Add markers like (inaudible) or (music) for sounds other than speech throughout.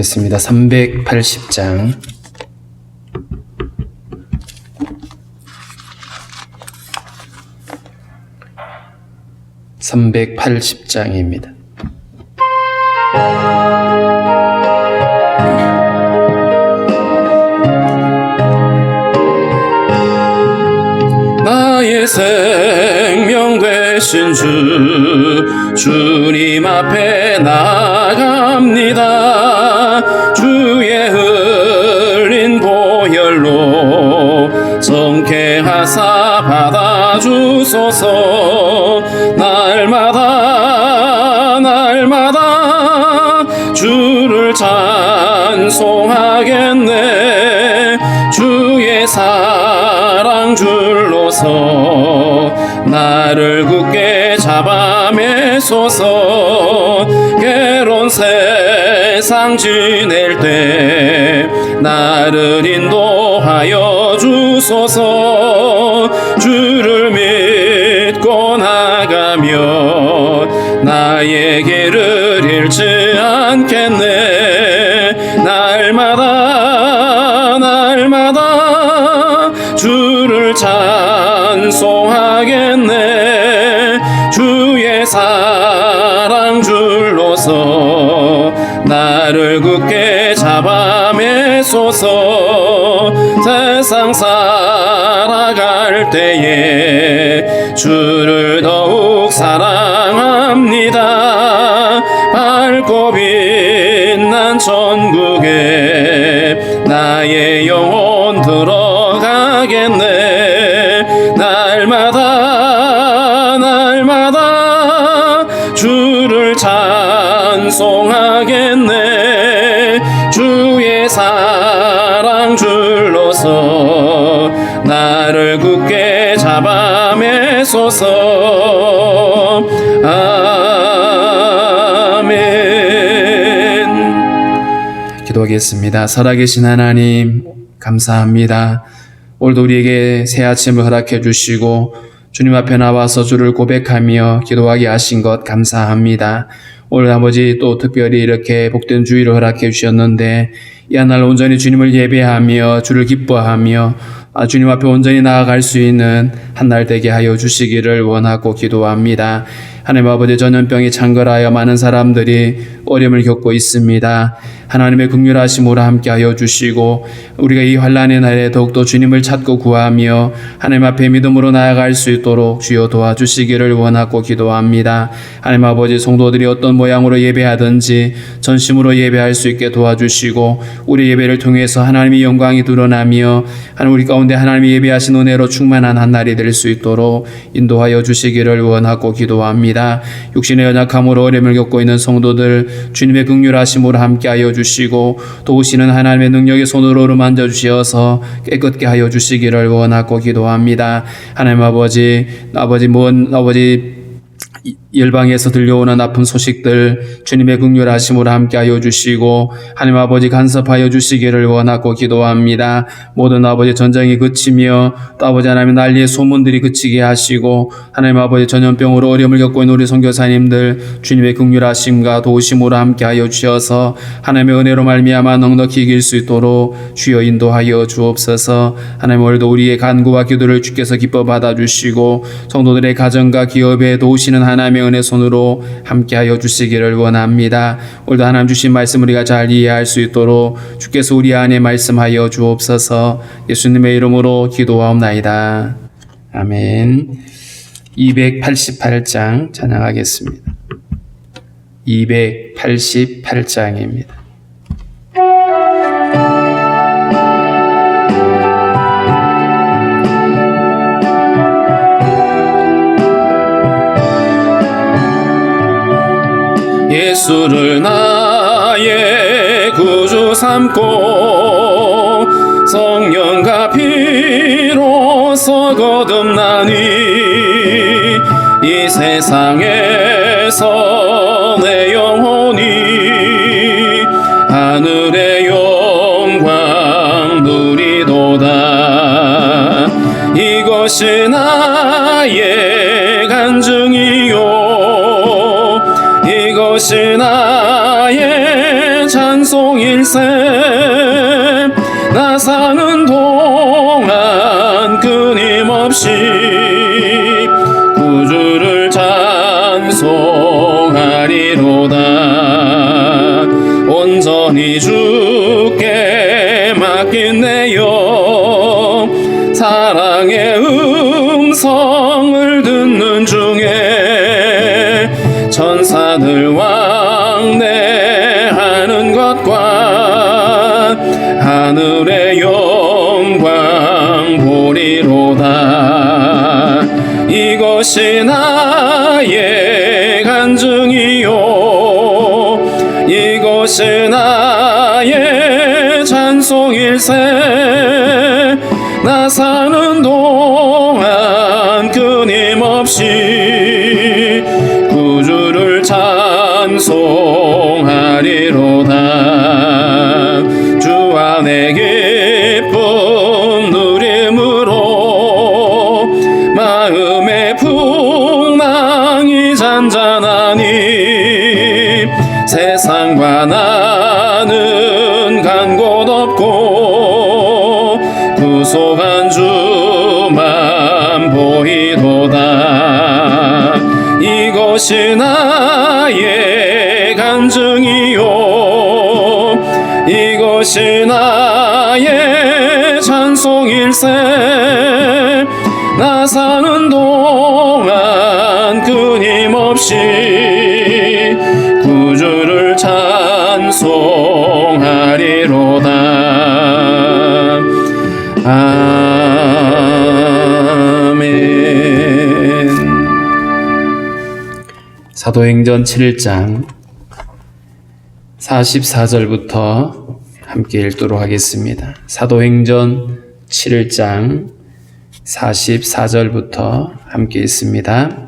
찬양하겠습니다. 380장. (380장입니다) 나의 생명 되신 주 주님 앞에 나갑니다 줄로서. 나를 굳게 잡아매소서 괴로운 세상 지낼 때 나를 인도하여 주소서. 주를 믿고 나가며 길 찬송하겠네. 주의 사랑 줄로서 나를 굳게 잡아매소서. 세상 살아갈 때에 주를 더욱 사랑합니다. 밝고 빛난 천국에 나의 잡아매소서 아멘 기도하겠습니다. 살아계신 하나님, 감사합니다. 오늘도 우리에게 새 아침을 허락해 주시고, 주님 앞에 나와서 주를 고백하며 기도하게 하신 것 감사합니다. 오늘 아버지 또 특별히 이렇게 복된 주의를 허락해 주셨는데, 이한날 온전히 주님을 예배하며 주를 기뻐하며 아, 주님 앞에 온전히 나아갈 수 있는 한 날 되게 하여 주시기를 원하고 기도합니다. 하나님 아버지 전염병이 창궐하여 많은 사람들이 어려움을 겪고 있습니다. 하나님의 긍휼하심으로 함께하여 주시고 우리가 이 환란의 날에 더욱더 주님을 찾고 구하며 하나님 앞에 믿음으로 나아갈 수 있도록 주여 도와주시기를 원하고 기도합니다. 하나님 아버지 성도들이 어떤 모양으로 예배하든지 전심으로 예배할 수 있게 도와주시고 우리 예배를 통해서 하나님의 영광이 드러나며 하나님 우리 가운데 하나님이 예배하신 은혜로 충만한 한 날이 될 수 있도록 인도하여 주시기를 원하고 기도합니다. 육신의 연약함으로 어려움을 겪고 있는 성도들 주님의 긍휼하심으로 함께하여 주시고 도우시는 하나님의 능력의 손으로 만져 주시어서 깨끗게 하여 주시기를 원하고 기도합니다. 하나님 아버지 아버지 먼 아버지 열방에서 들려오는 아픈 소식들 주님의 긍휼하심으로 함께하여 주시고 하나님 아버지 간섭하여 주시기를 원하고 기도합니다. 모든 아버지 전쟁이 그치며 또 아버지 하나님 난리의 소문들이 그치게 하시고 하나님 아버지 전염병으로 어려움을 겪고 있는 우리 선교사님들 주님의 긍휼하심과 도우심으로 함께하여 주셔서 하나님의 은혜로 말미암아 넉넉히 이길 수 있도록 주여 인도하여 주옵소서. 하나님 오늘도 우리의 간구와 기도를 주께서 기뻐 받아 주시고 성도들의 가정과 기업에 도우시는 하나님의 은혜 손으로 함께하여 주시기를 원합니다. 오늘도 하나님 주신 말씀 우리가 잘 이해할 수 있도록 주께서 우리 안에 말씀하여 주옵소서. 예수님의 이름으로 기도하옵나이다. 아멘. 288장 찬양하겠습니다. 288장입니다. 예수를 나의 구주 삼고 성령과 피로서 거듭나니 이 세상에서 이것이 나의 간증이요. 이것이 나의 찬송일세. 나사 이것이 나의 간증이요. 이것이 나의 찬송일세. 나사 사도행전 7장 44절부터 함께 읽도록 하겠습니다. 사도행전 7장 44절부터 함께 있습니다.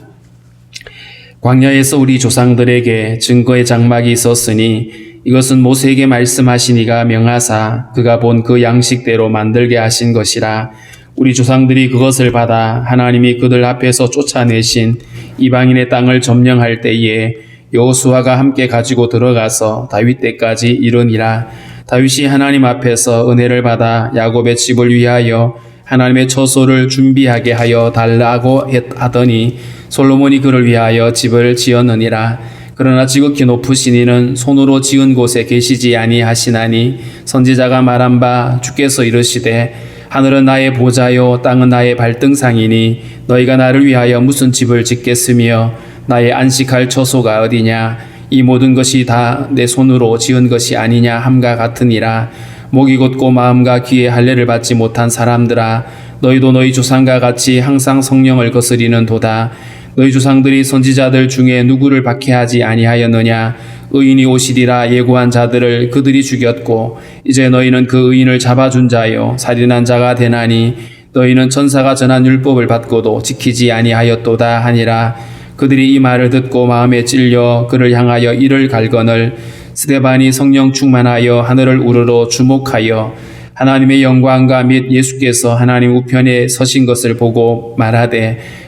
광야에서 우리 조상들에게 증거의 장막이 있었으니 이것은 모세에게 말씀하시니가 명하사 그가 본 그 양식대로 만들게 하신 것이라 우리 조상들이 그것을 받아 하나님이 그들 앞에서 쫓아내신 이방인의 땅을 점령할 때에 여호수아가 함께 가지고 들어가서 다윗 때까지 이르니라. 다윗이 하나님 앞에서 은혜를 받아 야곱의 집을 위하여 하나님의 처소를 준비하게 하여 달라고 했- 하더니 솔로몬이 그를 위하여 집을 지었느니라. 그러나 지극히 높으신 이는 손으로 지은 곳에 계시지 아니하시나니 선지자가 말한 바 주께서 이르시되 하늘은 나의 보좌요 땅은 나의 발등상이니 너희가 나를 위하여 무슨 집을 짓겠으며 나의 안식할 처소가 어디냐? 이 모든 것이 다 내 손으로 지은 것이 아니냐 함과 같으니라. 목이 곧고 마음과 귀에 할례를 받지 못한 사람들아 너희도 너희 조상과 같이 항상 성령을 거스리는 도다. 너희 조상들이 선지자들 중에 누구를 박해하지 아니하였느냐 의인이 오시리라 예고한 자들을 그들이 죽였고 이제 너희는 그 의인을 잡아준 자요. 살인한 자가 되나니 너희는 천사가 전한 율법을 받고도 지키지 아니하였도다 하니라. 그들이 이 말을 듣고 마음에 찔려 그를 향하여 이를 갈거늘 스데반이 성령 충만하여 하늘을 우러러 주목하여 하나님의 영광과 및 예수께서 하나님 우편에 서신 것을 보고 말하되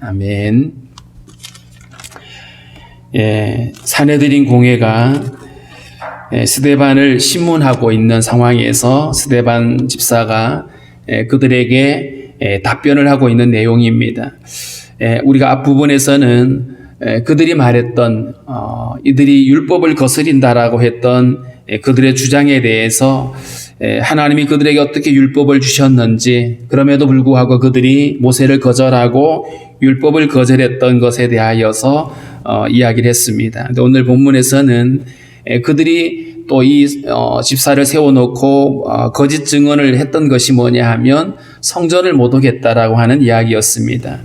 아멘. 예, 사내들인 공회가 예, 스데반을 신문하고 있는 상황에서 스데반 집사가 예, 그들에게 예, 답변을 하고 있는 내용입니다. 예, 우리가 앞부분에서는 예, 그들이 말했던 어, 이들이 율법을 거스린다라고 했던 예, 그들의 주장에 대해서 예, 하나님이 그들에게 어떻게 율법을 주셨는지 그럼에도 불구하고 그들이 모세를 거절하고 율법을 거절했던 것에 대하여서 어, 이야기를 했습니다. 근데 오늘 본문에서는 예, 그들이 또이 집사를 세워놓고 어, 거짓 증언을 했던 것이 뭐냐 하면 성전을 못 오겠다라고 하는 이야기였습니다.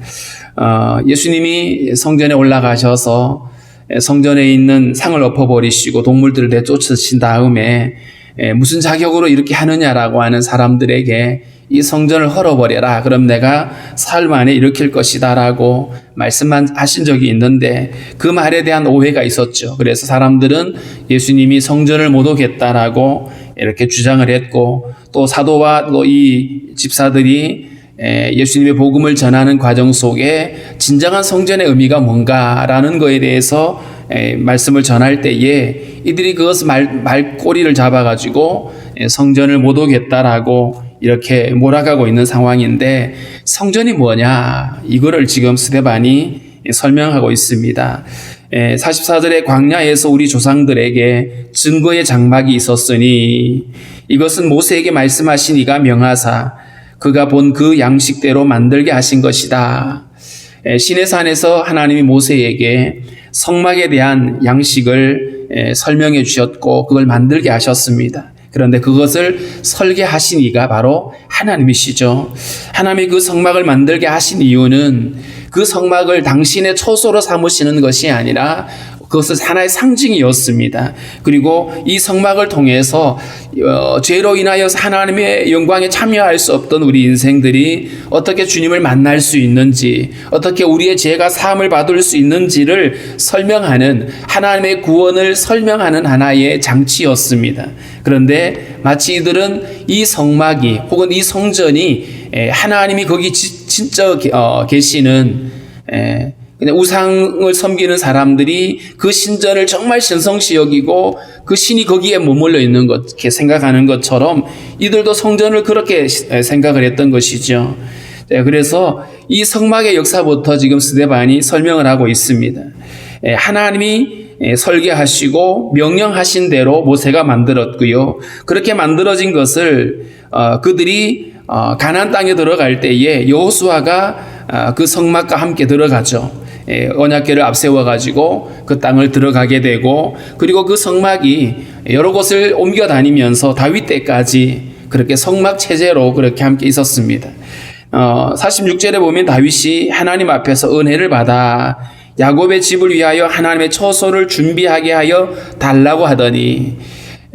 어, 예수님이 성전에 올라가셔서 예, 성전에 있는 상을 엎어버리시고 동물들을 내쫓으신 다음에 에, 무슨 자격으로 이렇게 하느냐라고 하는 사람들에게 이 성전을 헐어버려라. 그럼 내가 사흘 만에 일으킬 것이다 라고 말씀만 하신 적이 있는데 그 말에 대한 오해가 있었죠. 그래서 사람들은 예수님이 성전을 못 오겠다라고 이렇게 주장을 했고 또 사도와 또 이 집사들이 에, 예수님의 복음을 전하는 과정 속에 진정한 성전의 의미가 뭔가라는 거에 대해서 에, 말씀을 전할 때에 이들이 그것을 말, 말꼬리를 잡아가지고 에, 성전을 못 오겠다라고 이렇게 몰아가고 있는 상황인데 성전이 뭐냐 이거를 지금 스데반이 설명하고 있습니다. 44절의 광야에서 우리 조상들에게 증거의 장막이 있었으니 이것은 모세에게 말씀하신 이가 명하사 그가 본 그 양식대로 만들게 하신 것이다. 신의 산에서 하나님이 모세에게 성막에 대한 양식을 설명해 주셨고 그걸 만들게 하셨습니다. 그런데 그것을 설계하신 이가 바로 하나님이시죠. 하나님이 그 성막을 만들게 하신 이유는 그 성막을 당신의 초소로 삼으시는 것이 아니라 그것은 하나의 상징이었습니다. 그리고 이 성막을 통해서 어, 죄로 인하여 하나님의 영광에 참여할 수 없던 우리 인생들이 어떻게 주님을 만날 수 있는지, 어떻게 우리의 죄가 사함을 받을 수 있는지를 설명하는 하나님의 구원을 설명하는 하나의 장치였습니다. 그런데 마치 이들은 이 성막이 혹은 이 성전이 하나님이 거기 진짜 어, 계시는 그냥 우상을 섬기는 사람들이 그 신전을 정말 신성시 여기고 그 신이 거기에 머물러 있는 것, 이렇게 생각하는 것처럼 이들도 성전을 그렇게 생각을 했던 것이죠. 네, 그래서 이 성막의 역사부터 지금 스데반이 설명을 하고 있습니다. 하나님이 설계하시고 명령하신 대로 모세가 만들었고요. 그렇게 만들어진 것을 어, 그들이 어, 가나안 땅에 들어갈 때에 여호수아가 어, 그 성막과 함께 들어가죠. 예, 언약궤를 앞세워 가지고 그 땅을 들어가게 되고 그리고 그 성막이 여러 곳을 옮겨 다니면서 다윗 때까지 그렇게 성막 체제로 그렇게 함께 있었습니다. 어, 46절에 보면 다윗이 하나님 앞에서 은혜를 받아 야곱의 집을 위하여 하나님의 처소를 준비하게 하여 달라고 하더니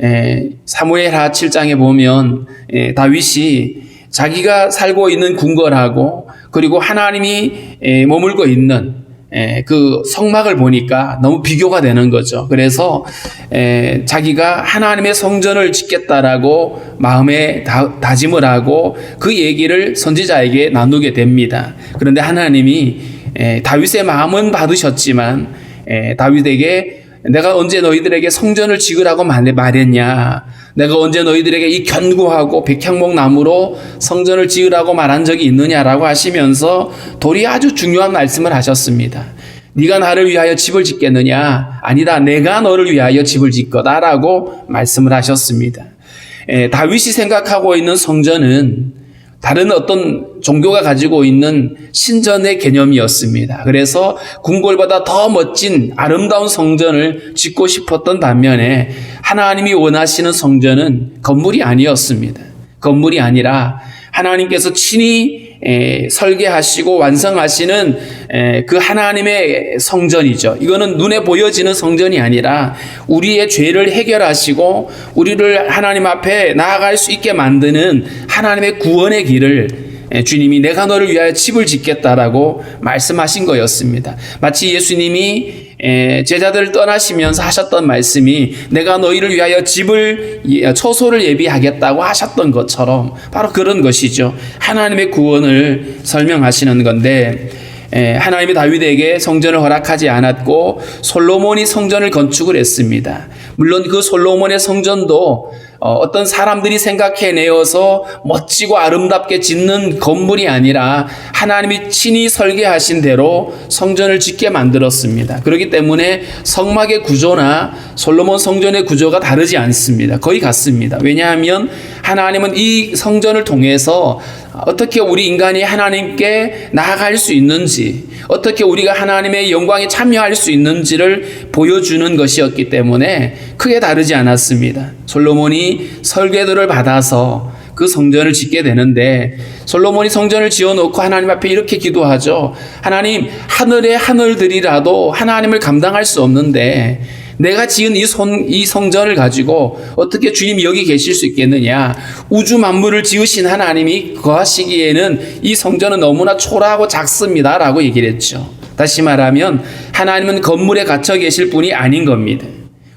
에, 사무엘 하 7장에 보면 에, 다윗이 자기가 살고 있는 궁궐하고 그리고 하나님이 에, 머물고 있는 에, 그 성막을 보니까 너무 비교가 되는 거죠. 그래서 에, 자기가 하나님의 성전을 짓겠다라고 마음에 다, 다짐을 하고 그 얘기를 선지자에게 나누게 됩니다. 그런데 하나님이 에, 다윗의 마음은 받으셨지만 에, 다윗에게 내가 언제 너희들에게 성전을 지으라고 말했냐? 내가 언제 너희들에게 이 견고하고 백향목 나무로 성전을 지으라고 말한 적이 있느냐라고 하시면서 도리 아주 중요한 말씀을 하셨습니다. 네가 나를 위하여 집을 짓겠느냐? 아니다. 내가 너를 위하여 집을 짓거다라고 말씀을 하셨습니다. 에, 다윗이 생각하고 있는 성전은 다른 어떤 종교가 가지고 있는 신전의 개념이었습니다. 그래서 궁궐보다 더 멋진 아름다운 성전을 짓고 싶었던 반면에 하나님이 원하시는 성전은 건물이 아니었습니다. 건물이 아니라 하나님께서 친히 에, 설계하시고 완성하시는 에, 그 하나님의 성전이죠. 이거는 눈에 보여지는 성전이 아니라 우리의 죄를 해결하시고 우리를 하나님 앞에 나아갈 수 있게 만드는 하나님의 구원의 길을 에, 주님이 내가 너를 위하여 집을 짓겠다라고 말씀하신 거였습니다. 마치 예수님이 제자들을 떠나시면서 하셨던 말씀이 내가 너희를 위하여 집을 처소를 예비하겠다고 하셨던 것처럼 바로 그런 것이죠. 하나님의 구원을 설명하시는 건데 하나님이 다윗에게 성전을 허락하지 않았고 솔로몬이 성전을 건축을 했습니다. 물론 그 솔로몬의 성전도 어, 어떤 사람들이 생각해내어서 멋지고 아름답게 짓는 건물이 아니라 하나님이 친히 설계하신 대로 성전을 짓게 만들었습니다. 그렇기 때문에 성막의 구조나 솔로몬 성전의 구조가 다르지 않습니다. 거의 같습니다. 왜냐하면 하나님은 이 성전을 통해서 어떻게 우리 인간이 하나님께 나아갈 수 있는지, 어떻게 우리가 하나님의 영광에 참여할 수 있는지를 보여주는 것이었기 때문에 크게 다르지 않았습니다. 솔로몬이 설계도를 받아서 그 성전을 짓게 되는데 솔로몬이 성전을 지어놓고 하나님 앞에 이렇게 기도하죠. 하나님 하늘의 하늘들이라도 하나님을 감당할 수 없는데 내가 지은 이, 손, 이 성전을 가지고 어떻게 주님이 여기 계실 수 있겠느냐. 우주 만물을 지으신 하나님이 거하시기에는 이 성전은 너무나 초라하고 작습니다. 라고 얘기를 했죠. 다시 말하면 하나님은 건물에 갇혀 계실 분이 아닌 겁니다.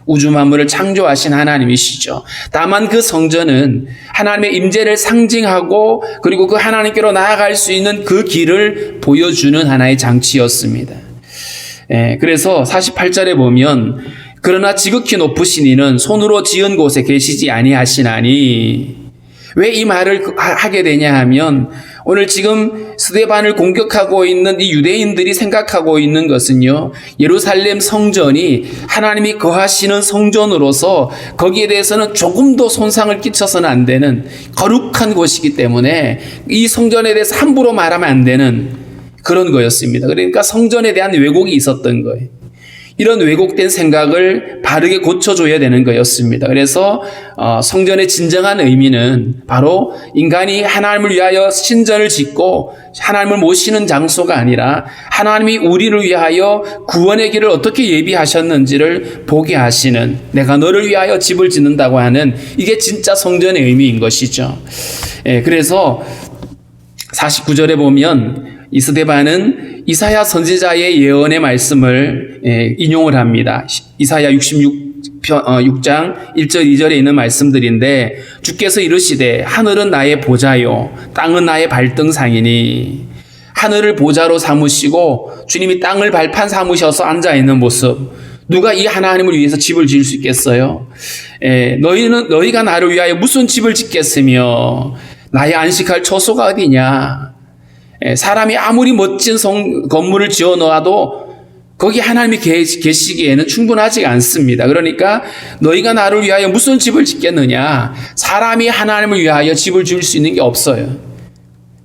우주 만물을 창조하신 하나님이시죠. 다만 그 성전은 하나님의 임재를 상징하고 그리고 그 하나님께로 나아갈 수 있는 그 길을 보여주는 하나의 장치였습니다. 예, 그래서 48절에 보면 그러나 지극히 높으신 이는 손으로 지은 곳에 계시지 아니하시나니 왜 이 말을 하게 되냐 하면 오늘 지금 스데반을 공격하고 있는 이 유대인들이 생각하고 있는 것은요, 예루살렘 성전이 하나님이 거하시는 성전으로서 거기에 대해서는 조금도 손상을 끼쳐서는 안 되는 거룩한 곳이기 때문에 이 성전에 대해서 함부로 말하면 안 되는 그런 거였습니다. 그러니까 성전에 대한 왜곡이 있었던 거예요. 이런 왜곡된 생각을 바르게 고쳐줘야 되는 거였습니다. 그래서 어, 성전의 진정한 의미는 바로 인간이 하나님을 위하여 신전을 짓고 하나님을 모시는 장소가 아니라 하나님이 우리를 위하여 구원의 길을 어떻게 예비하셨는지를 보게 하시는 내가 너를 위하여 집을 짓는다고 하는 이게 진짜 성전의 의미인 것이죠. 예, 그래서 49절에 보면 이스데반은 이사야 선지자의 예언의 말씀을 예, 인용을 합니다. 이사야 66 6장 1절 2절에 있는 말씀들인데 주께서 이르시되 하늘은 나의 보좌요 땅은 나의 발등상이니 하늘을 보좌로 삼으시고 주님이 땅을 발판 삼으셔서 앉아 있는 모습 누가 이 하나님을 위해서 집을 지을 수 있겠어요? 에, 너희는 너희가 나를 위하여 무슨 집을 짓겠으며 나의 안식할 처소가 어디냐? 에, 사람이 아무리 멋진 성, 건물을 지어 놓아도 거기 하나님이 계시기에는 충분하지 않습니다. 그러니까 너희가 나를 위하여 무슨 집을 짓겠느냐? 사람이 하나님을 위하여 집을 지을 수 있는 게 없어요.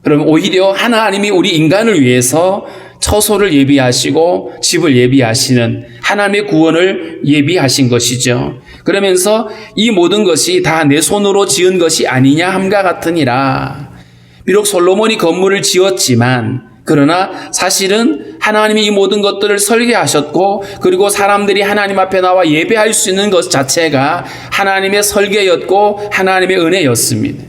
그럼 오히려 하나님이 우리 인간을 위해서 처소를 예비하시고 집을 예비하시는 하나님의 구원을 예비하신 것이죠. 그러면서 이 모든 것이 다 내 손으로 지은 것이 아니냐 함과 같으니라. 비록 솔로몬이 건물을 지었지만 그러나 사실은 하나님이 이 모든 것들을 설계하셨고 그리고 사람들이 하나님 앞에 나와 예배할 수 있는 것 자체가 하나님의 설계였고 하나님의 은혜였습니다.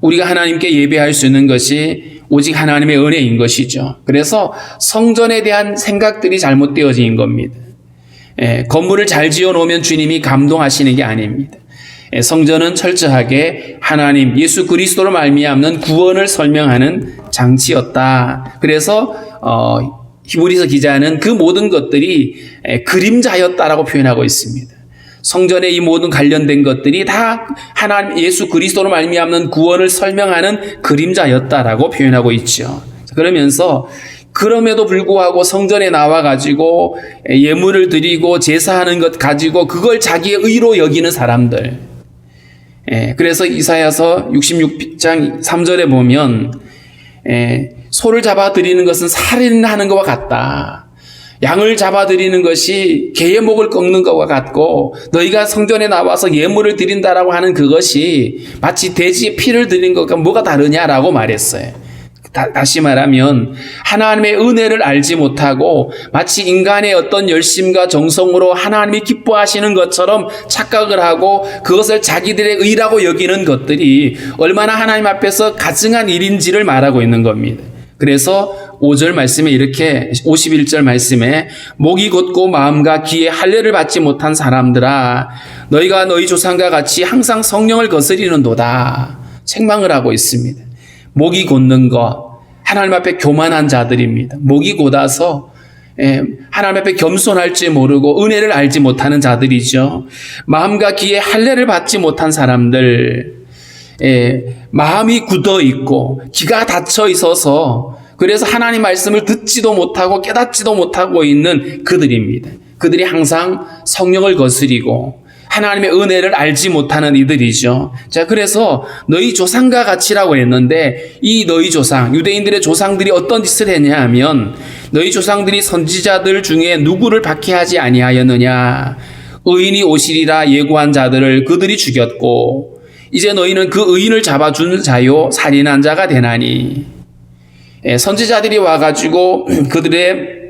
우리가 하나님께 예배할 수 있는 것이 오직 하나님의 은혜인 것이죠. 그래서 성전에 대한 생각들이 잘못되어진 겁니다. 예, 건물을 잘 지어 놓으면 주님이 감동하시는 게 아닙니다. 예, 성전은 철저하게 하나님 예수 그리스도로 말미암는 구원을 설명하는 장치였다. 그래서 어, 히브리서 기자는 그 모든 것들이 예, 그림자였다라고 표현하고 있습니다. 성전의 이 모든 관련된 것들이 다 하나님 예수 그리스도로 말미암는 구원을 설명하는 그림자였다라고 표현하고 있죠. 그러면서 그럼에도 불구하고 성전에 나와 가지고 예물을 드리고 제사하는 것 가지고 그걸 자기의 의로 여기는 사람들. 예, 그래서 이사야서 66장 3절에 보면 예, 소를 잡아 드리는 것은 살인하는 것과 같다. 양을 잡아들이는 것이 개의 목을 꺾는 것과 같고 너희가 성전에 나와서 예물을 드린다라고 하는 그것이 마치 돼지의 피를 드린 것과 뭐가 다르냐라고 말했어요. 다, 시 말하면 하나님의 은혜를 알지 못하고 마치 인간의 어떤 열심과 정성으로 하나님이 기뻐하시는 것처럼 착각을 하고 그것을 자기들의 의라고 여기는 것들이 얼마나 하나님 앞에서 가증한 일인지를 말하고 있는 겁니다. 그래서 5절 말씀에 이렇게 51절 말씀에 목이 곧고 마음과 귀에 할례를 받지 못한 사람들아 너희가 너희 조상과 같이 항상 성령을 거스리는도다 책망을 하고 있습니다. 목이 곧는 것 하나님 앞에 교만한 자들입니다. 목이 곧아서 예, 하나님 앞에 겸손할지 모르고 은혜를 알지 못하는 자들이죠. 마음과 귀에 할례를 받지 못한 사람들 예, 마음이 굳어 있고 귀가 닫혀 있어서 그래서 하나님 말씀을 듣지도 못하고 깨닫지도 못하고 있는 그들입니다. 그들이 항상 성령을 거스리고 하나님의 은혜를 알지 못하는 이들이죠. 자, 그래서 너희 조상과 같이라고 했는데 이 너희 조상, 유대인들의 조상들이 어떤 짓을 했냐 하면 너희 조상들이 선지자들 중에 누구를 박해하지 아니하였느냐? 의인이 오시리라 예고한 자들을 그들이 죽였고 이제 너희는 그 의인을 잡아준 자요 살인한 자가 되나니 예, 선지자들이 와가지고 (clears throat) 그들의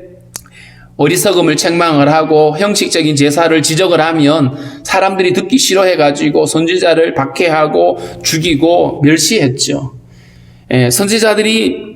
어리석음을 책망을 하고 형식적인 제사를 지적을 하면 사람들이 듣기 싫어해가지고 선지자를 박해하고 죽이고 멸시했죠. 예, 선지자들이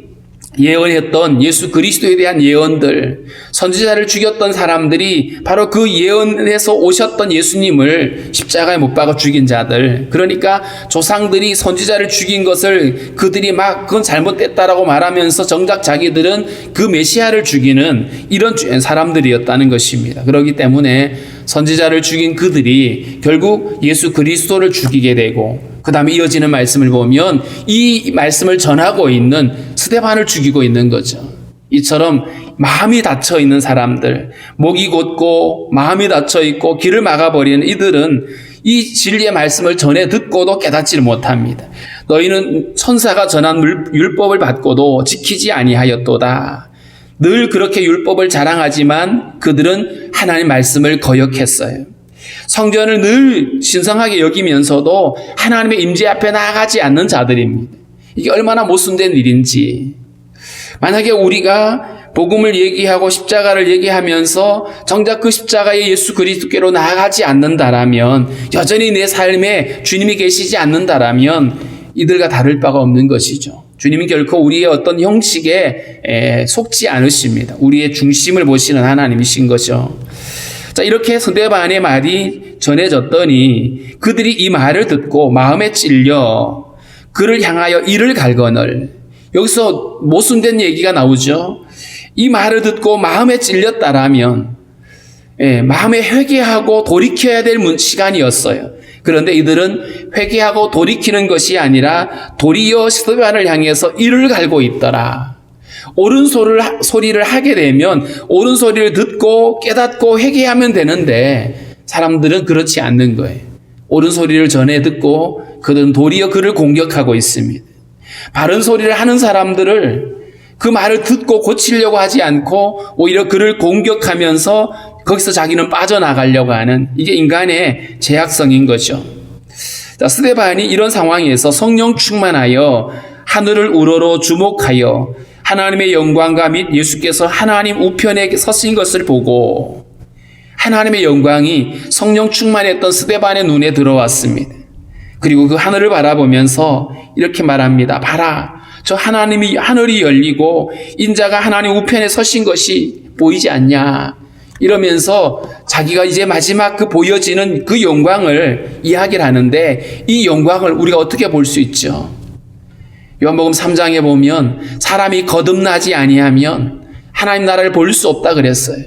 예언했던 예수 그리스도에 대한 예언들, 선지자를 죽였던 사람들이 바로 그 예언에서 오셨던 예수님을 십자가에 못 박아 죽인 자들. 그러니까 조상들이 선지자를 죽인 것을 그들이 막 그건 잘못됐다라고 말하면서 정작 자기들은 그 메시아를 죽이는 이런 주- 사람들이었다는 것입니다. 그렇기 때문에 선지자를 죽인 그들이 결국 예수 그리스도를 죽이게 되고 그 다음에 이어지는 말씀을 보면 이 말씀을 전하고 있는 스테반을 죽이고 있는 거죠. 이처럼 마음이 닫혀 있는 사람들, 목이 곧고 마음이 닫혀 있고 길을 막아버리는 이들은 이 진리의 말씀을 전해 듣고도 깨닫지를 못합니다. 너희는 천사가 전한 물- 율법을 받고도 지키지 아니하였도다. 늘 그렇게 율법을 자랑하지만 그들은 하나님 말씀을 거역했어요. 성전을 늘 신성하게 여기면서도 하나님의 임재 앞에 나아가지 않는 자들입니다. 이게 얼마나 모순된 일인지. 만약에 우리가 복음을 얘기하고 십자가를 얘기하면서 정작 그 십자가의 예수 그리스도께로 나아가지 않는다라면 여전히 내 삶에 주님이 계시지 않는다라면 이들과 다를 바가 없는 것이죠. 주님이 결코 우리의 어떤 형식에 에, 속지 않으십니다. 우리의 중심을 보시는 하나님이신 거죠. 자, 이렇게 스데반의 말이 전해졌더니 그들이 이 말을 듣고 마음에 찔려 그를 향하여 이를 갈거늘 여기서 모순된 얘기가 나오죠. 이 말을 듣고 마음에 찔렸다라면 예, 마음에 회개하고 돌이켜야 될 문- 시간이었어요. 그런데 이들은 회개하고 돌이키는 것이 아니라 도리어 스테반을 향해서 이를 갈고 있더라. 옳은 소리를, 하- 소리를 하게 되면 옳은 소리를 듣고 깨닫고 회개하면 되는데 사람들은 그렇지 않는 거예요. 옳은 소리를 전해 듣고 그들은 도리어 그를 공격하고 있습니다. 바른 소리를 하는 사람들을 그 말을 듣고 고치려고 하지 않고 오히려 그를 공격하면서 거기서 자기는 빠져나가려고 하는 이게 인간의 제약성인 거죠. 자, 스테반이 이런 상황에서 성령 충만하여 하늘을 우러러 주목하여 하나님의 영광과 및 예수께서 하나님 우편에 서신 것을 보고 하나님의 영광이 성령 충만했던 스테반의 눈에 들어왔습니다. 그리고 그 하늘을 바라보면서 이렇게 말합니다. 봐라. 저 하나님이 하늘이 열리고 인자가 하나님 우편에 서신 것이 보이지 않냐. 이러면서 자기가 이제 마지막 그 보여지는 그 영광을 이야기를 하는데 이 영광을 우리가 어떻게 볼 수 있죠? 요한복음 3장에 보면 사람이 거듭나지 아니하면 하나님 나라를 볼 수 없다 그랬어요.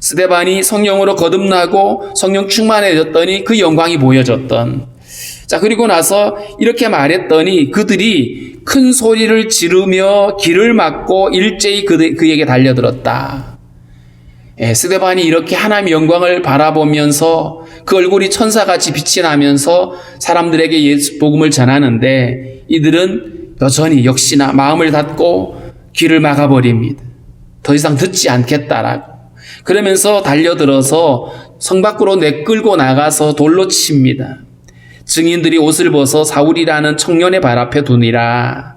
스데반이 성령으로 거듭나고 성령 충만해졌더니 그 영광이 보여졌던. 자, 그리고 나서 이렇게 말했더니 그들이 큰 소리를 지르며 길을 막고 일제히 그, 그에게 달려들었다. 예, 스데반이 이렇게 하나님의 영광을 바라보면서 그 얼굴이 천사같이 빛이 나면서 사람들에게 예수 복음을 전하는데 이들은 여전히 역시나 마음을 닫고 귀를 막아버립니다. 더 이상 듣지 않겠다라고. 그러면서 달려들어서 성 밖으로 내끌고 나가서 돌로 칩니다. 증인들이 옷을 벗어 사울이라는 청년의 발 앞에 두니라.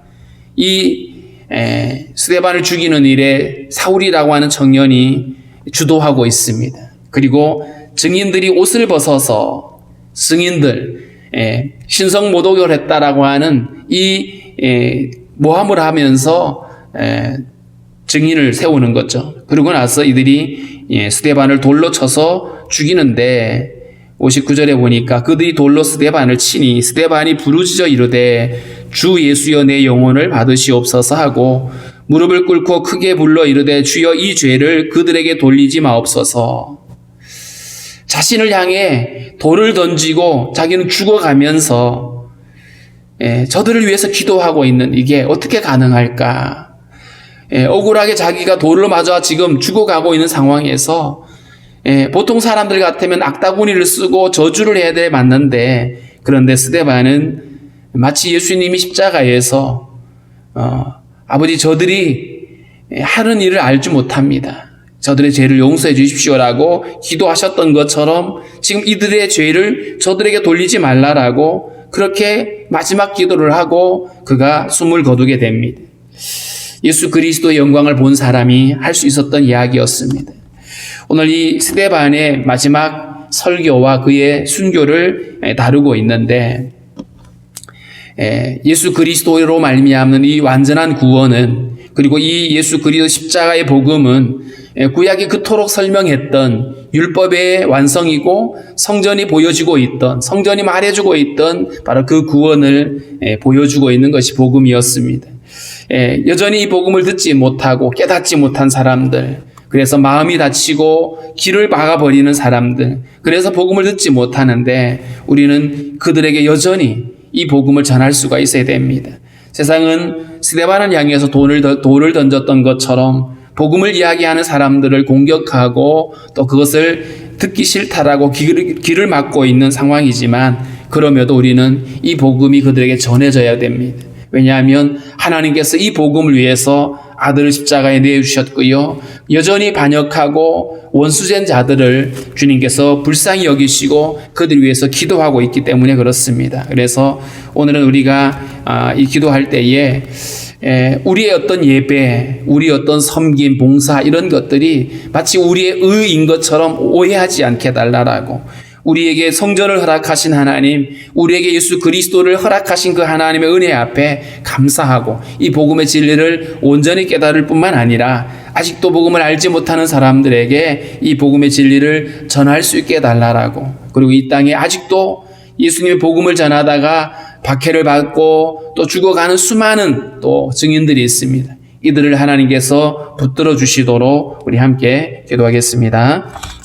이 에, 스데반을 죽이는 일에 사울이라고 하는 청년이 주도하고 있습니다. 그리고 증인들이 옷을 벗어서 증인들 에, 신성 모독을 했다라고 하는 이 에, 모함을 하면서 에, 증인을 세우는 거죠. 그러고 나서 이들이 예, 스데반을 돌로 쳐서 죽이는데 59절에 보니까 그들이 돌로 스데반을 치니 스데반이 부르짖어 이르되 주 예수여 내 영혼을 받으시옵소서 하고 무릎을 꿇고 크게 불러 이르되 주여 이 죄를 그들에게 돌리지 마옵소서. 자신을 향해 돌을 던지고 자기는 죽어가면서 예, 저들을 위해서 기도하고 있는 이게 어떻게 가능할까? 예, 억울하게 자기가 돌을 맞아 지금 죽어가고 있는 상황에서 예, 보통 사람들 같으면 악다구니를 쓰고 저주를 해야 돼 맞는데 그런데 스데반은 마치 예수님이 십자가에서 어, 아버지 저들이 하는 일을 알지 못합니다. 저들의 죄를 용서해 주십시오라고 기도하셨던 것처럼 지금 이들의 죄를 저들에게 돌리지 말라라고 그렇게 마지막 기도를 하고 그가 숨을 거두게 됩니다. 예수 그리스도의 영광을 본 사람이 할 수 있었던 이야기였습니다. 오늘 이 스데반의 마지막 설교와 그의 순교를 에, 다루고 있는데 에, 예수 그리스도로 말미암는 이 완전한 구원은 그리고 이 예수 그리스도 십자가의 복음은 에, 구약이 그토록 설명했던 율법의 완성이고 성전이 보여주고 있던 성전이 말해주고 있던 바로 그 구원을 에, 보여주고 있는 것이 복음이었습니다. 에, 여전히 이 복음을 듣지 못하고 깨닫지 못한 사람들, 그래서 마음이 다치고 길을 막아버리는 사람들, 그래서 복음을 듣지 못하는데 우리는 그들에게 여전히 이 복음을 전할 수가 있어야 됩니다. 세상은 스데반을 향해서 돈을, 던- 돌을 던졌던 것처럼 복음을 이야기하는 사람들을 공격하고 또 그것을 듣기 싫다라고 길을, 길을 막고 있는 상황이지만 그럼에도 우리는 이 복음이 그들에게 전해져야 됩니다. 왜냐하면 하나님께서 이 복음을 위해서 아들을 십자가에 내주셨고요. 여전히 반역하고 원수된 자들을 주님께서 불쌍히 여기시고 그들 위해서 기도하고 있기 때문에 그렇습니다. 그래서 오늘은 우리가 아, 이 기도할 때에 에, 우리의 어떤 예배, 우리의 어떤 섬김, 봉사 이런 것들이 마치 우리의 의인 것처럼 오해하지 않게 달라라고 우리에게 성전을 허락하신 하나님, 우리에게 예수 그리스도를 허락하신 그 하나님의 은혜 앞에 감사하고 이 복음의 진리를 온전히 깨달을 뿐만 아니라 아직도 복음을 알지 못하는 사람들에게 이 복음의 진리를 전할 수 있게 해달라라고 그리고 이 땅에 아직도 예수님의 복음을 전하다가 박해를 받고 또 죽어가는 수많은 또 증인들이 있습니다. 이들을 하나님께서 붙들어 주시도록 우리 함께 기도하겠습니다.